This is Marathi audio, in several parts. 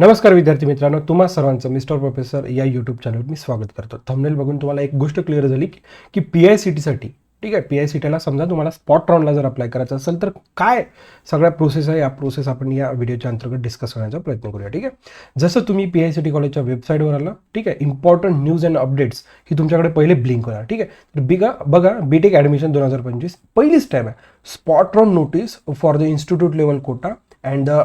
नमस्कार विद्यार्थी मित्रांनो तुम्हा सर्वांचं मिस्टर प्रोफेसर या यूट्यूब चॅनलवर मी स्वागत करतो. थंबनेल बघून तुम्हाला एक गोष्ट क्लिअर झाली की- पी आय सी टीसाठी ठीक आहे पी आय सी टीला समजा तुम्हाला स्पॉट राऊंडला जर अप्लाय करायचं असेल तर काय सगळ्या प्रोसेस आहे या प्रोसेस आपण या व्हिडिओच्या अंतर्गत डिस्कस करण्याचा प्रयत्न करूया ठीक आहे? जसं तुम्ही पी आय सी टी कॉलेजच्या वेबसाईटवर आलं ठीक आहे इम्पॉर्टंट न्यूज अँड अपडेट्स ही तुमच्याकडे पहिले ब्लिंक होणार ठीक आहे? तर बिगा बघा बीटेक ॲडमिशन दोन हजार पंचवीस पहिलीच टाईम आहे. Spot round notice for the institute level quota and the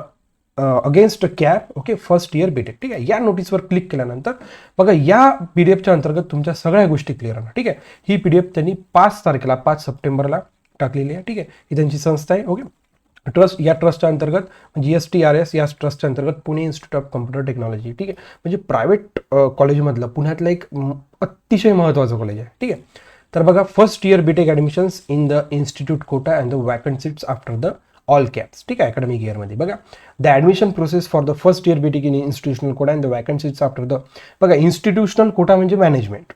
against CAP okay first year BTech ठीक आहे? या नोटीसवर क्लिक केल्यानंतर बघा या पी डी एफच्या अंतर्गत तुमच्या सगळ्या गोष्टी क्लिअर होणार ठीक आहे? ही पी डी एफ त्यांनी पाच तारखेला पाच सप्टेंबरला टाकलेली आहे ठीक आहे? ही त्यांची संस्था आहे ओके ट्रस्ट या ट्रस्टच्या अंतर्गत G S T R S या ट्रस्टच्या अंतर्गत Pune institute of computer technology ठीक आहे? म्हणजे प्रायव्हेट कॉलेजमधलं पुण्यातलं एक अतिशय महत्त्वाचं कॉलेज आहे ठीक आहे? तर बघा first year B Tech admissions in the institute quota and the vacant seats after the all CAPs ठीक आहे अकॅडमिक इयरमध्ये बघा the admission process for the first year B Tech in institutional quota and the vacancies seats after the बघा इन्स्टिट्यूशनल कोटा म्हणजे मॅनेजमेंट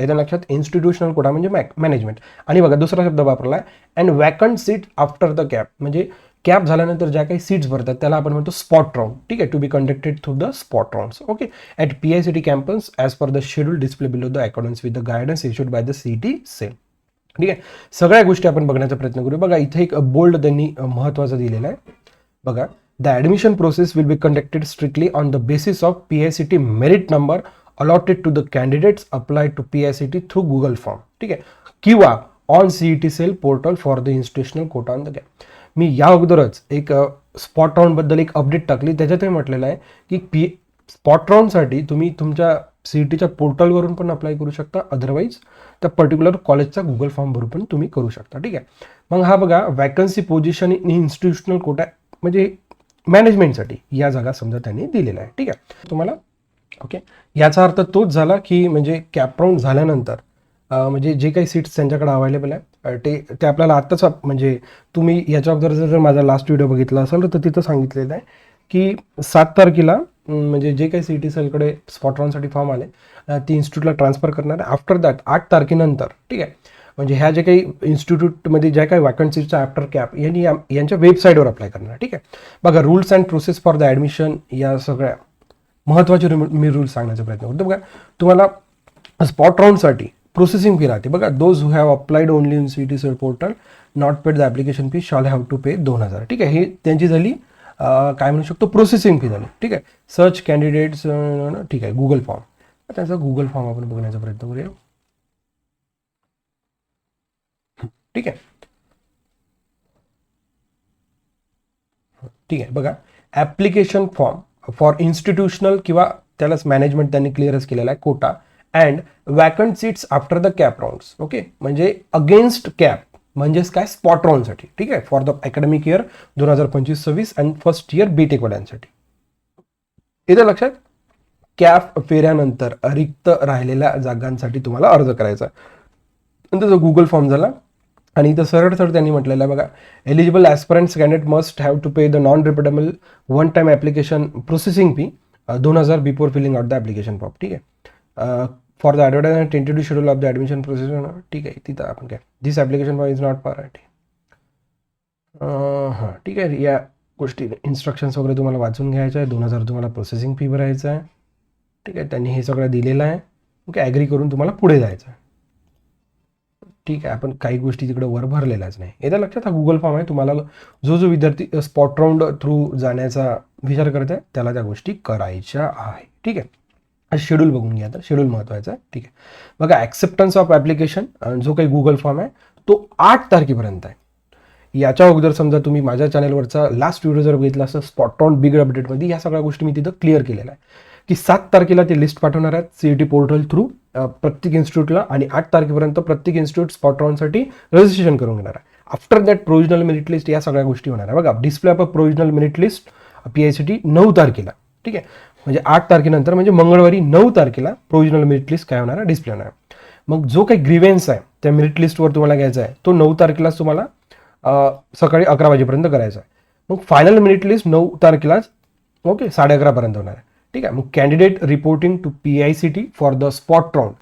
येत्या लक्षात? इन्स्टिट्यूशनल कोटा म्हणजे मॅक मॅनेजमेंट आणि बघा दुसरा शब्द वापरला आहे and vacant seat after the CAP म्हणजे कॅप झाल्यानंतर ज्या काही सीट्स भरतात त्याला आपण म्हणतो स्पॉट राऊंड ठीक आहे? To be conducted through the spot rounds okay at P I C T campus as per the schedule display below the accordance with the guidance issued by the C T cell ठीक आहे? सगळ्या गोष्टी आपण बघण्याचा प्रयत्न करू बघा इथे एक बोल्ड त्यांनी महत्त्वाचा महत्त्वाचं दिलेलं आहे. बघा the admission process will be conducted strictly on the basis of P I C T merit number allotted to the candidates apply to P I C T through Google form ठीक आहे? किंवा on C E T cell portal for the institutional quota on the gap मी या अगोदरच एक स्पॉट राऊंडबद्दल एक अपडेट टाकली. त्याच्यातही म्हटलेलं आहे की पी स्पॉट राऊंडसाठी तुम्ही तुमच्या सी ई टीच्या पोर्टलवरून पण अप्लाय करू शकता. अदरवाईज त्या पर्टिक्युलर कॉलेजचा गुगल फॉर्म भरून पण तुम्ही करू शकता. ठीक आहे? मग हा बघा vacancy position in institutional quota म्हणजे मॅनेजमेंटसाठी या जागा समजा त्यांनी दिलेल्या आहे ठीक आहे? तुम्हाला ओके याचा अर्थ तोच झाला की म्हणजे कॅप राऊंड झाल्यानंतर म्हणजे जे काही सीट्स त्यांच्याकडे अवेलेबल आहे ते ते आपल्याला आत्ताच म्हणजे तुम्ही याच्या अगोदर जर माझा लास्ट व्हिडिओ बघितला असेल तर तिथं सांगितलेलं आहे की सात तारखेला म्हणजे जे काही सी टी सेलकडे स्पॉट फॉर्म आले ती इन्स्टिट्यूटला ट्रान्सफर करणार. आहे आफ्टर दॅट आठ तारखेनंतर ठीक आहे? म्हणजे ह्या जे काही इन्स्टिट्यूटमध्ये ज्या काही वॅकन्सीजच्या आफ्टर कॅप यांनी यांच्या वेबसाईटवर अप्लाय करणार ठीक आहे? बघा rules and process for the admission या सगळ्या महत्त्वाचे मी रूल्स सांगण्याचा प्रयत्न करतो. बघा तुम्हाला स्पॉट राऊंडसाठी प्रोसेसिंग फी राहते. बघा those who have applied only in C T cell portal not paid the application fee shall have to pay दोन हजार. ठीक आहे? हे त्यांची झाली काय म्हणू शकतो प्रोसेसिंग फी झाली. ठीक आहे? सर्च कॅन्डिडेट्स ठीक आहे गुगल फॉर्म त्याचा गुगल फॉर्म आपण बघण्याचा प्रयत्न करूया. ठीक आहे? ठीक आहे बघा. ॲप्लिकेशन फॉर्म फॉर इन्स्टिट्यूशनल किंवा त्यालाच मॅनेजमेंट त्यांनी क्लिअरच केलेला आहे quota and vacant seats after the CAP rounds okay म्हणजे अगेन्स्ट कॅप म्हणजेच काय? स्पॉट राऊंडसाठी ठीक आहे? फॉर द अकॅडमिक इयर दोन हजार पंचवीस सव्वीस अँड फर्स्ट इयर बी टेकवाल्यांसाठी इथं लक्षात? कॅप फेऱ्यानंतर रिक्त राहिलेल्या जागांसाठी तुम्हाला अर्ज करायचा. नंतर जो गुगल फॉर्म झाला आणि इथं सरळ सरळ त्यांनी म्हटलेलं आहे बघा eligible aspirants candidate must have to pay the non repeatable one time application processing fee दोन हजार before filling out the application form ठीक आहे? For the advertise tentative schedule of the admission process ठीक आहे तिथं आपण काय this application form is not par हां ठीक आहे या गोष्टी. इन्स्ट्रक्शन्स वगैरे तुम्हाला वाचून घ्यायचं आहे दोन हजार तुम्हाला प्रोसेसिंग फी भरायचं आहे. ठीक आहे त्यांनी हे सगळं दिलेलं आहे. ओके ॲग्री करून तुम्हाला पुढे जायचं आहे. ठीक आहे आपण काही गोष्टी तिकडे वर भरलेल्याच नाही. येत्या लक्षात हा गुगल फॉर्म आहे. तुम्हाला जो जो विद्यार्थी स्पॉट राऊंड थ्रू जाण्याचा विचार करत आहे त्याला त्या गोष्टी करायच्या आहे ठीक आहे. शेड्यूल बघून घ्या तर शेड्यूल महत्त्वाचा आहे. ठीक आहे. बघा ॲक्सेप्टन्स ऑफ ॲप्लिकेशन जो काही गुगल फॉर्म आहे तो आठ तारखेपर्यंत आहे. याच्या अगोदर समजा तुम्ही माझ्या चॅनलवरचा लास्ट व्हिडिओ जर बघितला असं स्पॉट ऑन बिग अपडेटमध्ये या सगळ्या गोष्टी मी तिथं क्लिअर केलेल्या आहे की सात तारखेला ते लिस्ट पाठवणार आहेत C E T portal through प्रत्येक इन्स्टिट्यूटला आणि आठ तारखेपर्यंत प्रत्येक इन्स्टिट्यूट स्पॉट ऑनसाठी रजिस्ट्रेशन करून घेणार आहे. After that provisional merit list या सगळ्या गोष्टी होणार आहे. बघा display of provisional merit list P I C T नऊ तारखेला. ठीक आहे. म्हणजे आठ तारखेनंतर म्हणजे मंगळवारी नऊ तारखेला प्रोविजनल मेरिट लिस्ट काय होणार आहे? डिस्प्ले होणार आहे. मग जो काही ग्रीवेन्स आहे त्या मेरिट लिस्टवर तुम्हाला घ्यायचा आहे तो नऊ तारखेलाच तुम्हाला सकाळी अकरा वाजेपर्यंत करायचा आहे. मग फायनल मेरिट लिस्ट नऊ तारखेलाच ओके साडे अकरापर्यंत होणार आहे. ठीक आहे? मग candidate reporting to P I C T for the spot round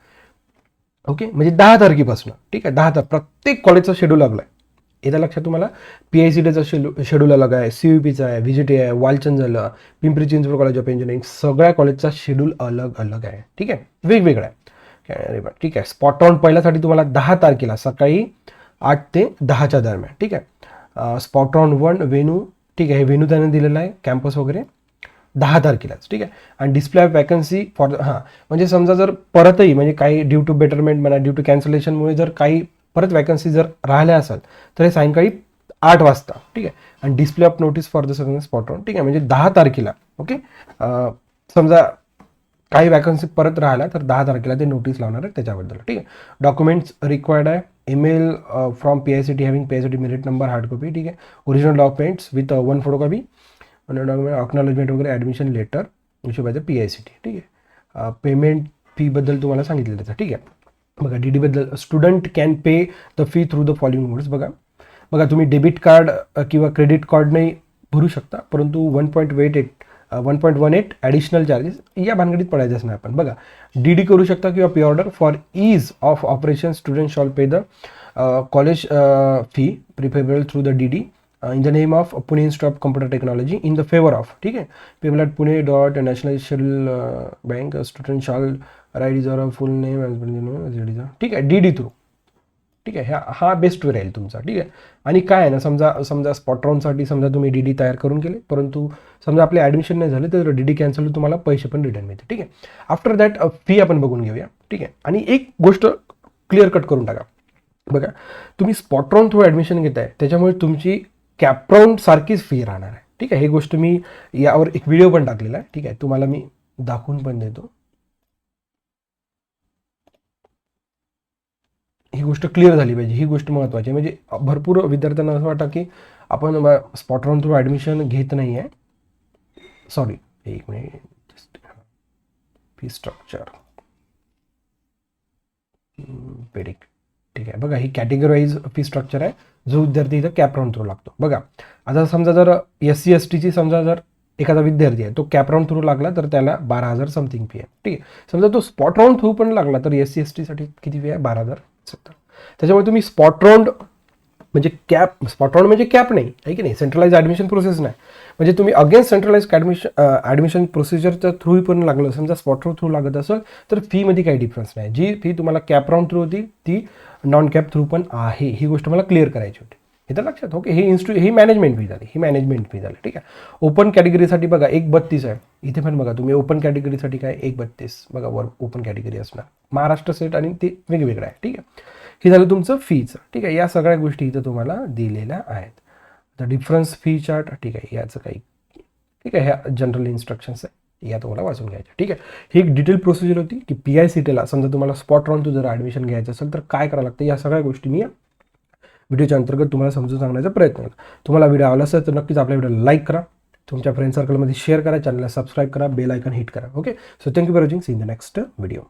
okay? म्हणजे दहा तारखेपासून. ठीक आहे? दहा तार प्रत्येक कॉलेजचा शेड्यूल लागला आहे येत्या लक्षात तुम्हाला पी आय सी टीचा शेड्यू शेड्यूल अलग आहे सी यू पीचा आहे व्ही जी आहे वालचंद झालं Pimpri Chinchwad college of engineering सगळ्या कॉलेजचा शेड्यूल अलग अलग आहे. ठीक आहे? वेगवेगळा आहे. ठीक आहे. स्पॉट ऑन पहिल्यासाठी तुम्हाला दहा तारखेला सकाळी आठ ते दहाच्या दरम्यान. ठीक आहे? स्पॉट ऑन वन वेनू ठीक आहे. हे वेनू त्याने दिलेलं आहे कॅम्पस वगैरे. दहा तारखेलाच. ठीक आहे? आणि डिस्प्ले ऑफ वॅकन्सी फॉर हां. म्हणजे समजा जर परतही म्हणजे काही ड्यू टू बेटरमेंट म्हणा ड्यू टू कॅन्सलेशनमुळे जर काही परत वॅकन्सी जर राहिल्या असेल तर हे सायंकाळी आठ वाजता ठीक आहे? आणि display of notice for the सगळं स्पॉट ऑन ठीक आहे? म्हणजे दहा तारखेला ओके समजा काही वॅकन्सी परत राहिल्या तर दहा तारखेला ते नोटीस लावणार आहे त्याच्याबद्दल ठीक आहे? डॉक्युमेंट्स रिक्वायर्ड आहे. Email from P I C T having P I C T merit number hard copy ठीक आहे? Original documents with one photo copy document acknowledgement वगैरे ॲडमिशन लेटर हिशोब by the P I C T ठीक आहे? पेमेंट फीबद्दल तुम्हाला सांगितलं त्याचं ठीक आहे? बघा D डीबद्दल student can pay the fee through the following modes बघा तुम्ही डेबिट कार्ड किंवा क्रेडिट कार्डने भरू शकता, परंतु one point weight eight one point one eight additional charges या भानगडीत पडायचंच नाही आपण. बघा डी डी करू शकता किंवा pay order for ease of operation student shall pay the college fee preferable through the D D in the name of Pune institute of computer technology in the favour of ठीक आहे? Payable at Pune dot national bank student shall write is or full name ठीक आहे डी डी थ्रू ठीक आहे ह्या हा बेस्ट वे राहील तुमचा ठीक आहे. आणि काय आहे ना समजा समजा स्पॉट समजा तुम्ही डी डी तयार करून केले परंतु समजा आपले ॲडमिशन नाही झाले तर डी डी कॅन्सल तुम्हाला पैसे पण रिटर्न मिळते ठीक आहे. आफ्टर दॅट फी आपण बघून घेऊया ठीक आहे. आणि एक गोष्ट क्लिअर कट करून टाका. बघा तुम्ही स्पॉट थ्रू ॲडमिशन घेताय त्याच्यामुळे तुमची कॅपराऊंड सारखीच फी राहणार आहे. ठीक आहे हे गोष्ट मी यावर एक व्हिडिओ पण टाकलेला आहे ठीक आहे. तुम्हाला मी दाखवून पण देतो. ही गोष्ट क्लिअर झाली पाहिजे. ही गोष्ट महत्त्वाची आहे. म्हणजे भरपूर विद्यार्थ्यांना असं वाटतं की आपण स्पॉट राऊंड थ्रू ॲडमिशन घेत नाही आहे सॉरी एक मिनिट फी स्ट्रक्चर पेडिक ठीक आहे. बघा ही कॅटेगरीवाईज फी स्ट्रक्चर आहे. जो विद्यार्थी इथं कॅपराऊंड थ्रू लागतो. बघा आता समजा जर एस सी एस टीची समजा जर एखादा विद्यार्थी आहे तो कॅपराऊंड थ्रू लागला तर त्याला बारा हजार समथिंग फी आहे. ठीक आहे. समजा तो स्पॉट राऊंड थ्रू पण लागला तर एस सी एस टीसाठी किती फी आहे? बारा हजार. सत्तर त्याच्यामुळे तुम्ही स्पॉट राऊंड म्हणजे कॅप स्पॉट राऊंड म्हणजे कॅप नाही आहे की नाही? सेंट्रलाइज ॲडमिशन प्रोसेस नाही. म्हणजे तुम्ही अगेन्स्ट सेंट्रलाइज ॲडमिशन ॲडमिशन प्रोसिजरच्या थ्रू पण लागलं. समजा स्पॉट राऊंड थ्रू लागत असेल तर फीमध्ये काही डिफरन्स नाही. जी फी तुम्हाला कॅप राऊंड थ्रू होती ती नॉन कॅप थ्रू पण आहे. ही गोष्ट मला क्लिअर करायची होती. हे तर लक्षात ओके हे इन्स्टू ही मॅनेजमेंट फी झाली. ही मॅनेजमेंट फी झाली ठीक आहे. ओपन कॅटेगरीसाठी बघा एक बत्तीस आहे. इथे पण बघा तुम्ही ओपन कॅटेगरीसाठी काय? एक बत्तीस. बघा वर ओपन कॅटेगरी असणार. महाराष्ट्र सेट आणि ते वेगवेगळं आहे. ठीक आहे? हे झालं तुमचं फीचं ठीक आहे? या सगळ्या गोष्टी इथं तुम्हाला दिलेल्या आहेत. आता डिफरन्स फी चार्ट ठीक आहे? याचं काही ठीक आहे? ह्या जनरल इन्स्ट्रक्शन्स आहे. या तुम्हाला वाचून घ्यायच्या. ठीक आहे? ही एक डिटेल प्रोसिजर होती की पी आय सी टीला समजा तुम्हाला स्पॉट राऊन तू जर ॲडमिशन घ्यायचं असेल तर काय करावं लागतं? या सगळ्या गोष्टी मी व्हिडिओच्या अंतर्गत तुम्हाला समजून सांगण्याचा प्रयत्न केला. तुम्हाला व्हिडिओ आवडला असेल तर नक्कीच आपल्या व्हिडिओ लाईक करा. तुमच्या फ्रेंड सर्कलमध्ये शेअर करा. चॅनलला सबस्क्राईब करा. बेल आयकन हिट करा. Okay so thank you for watching see in the next video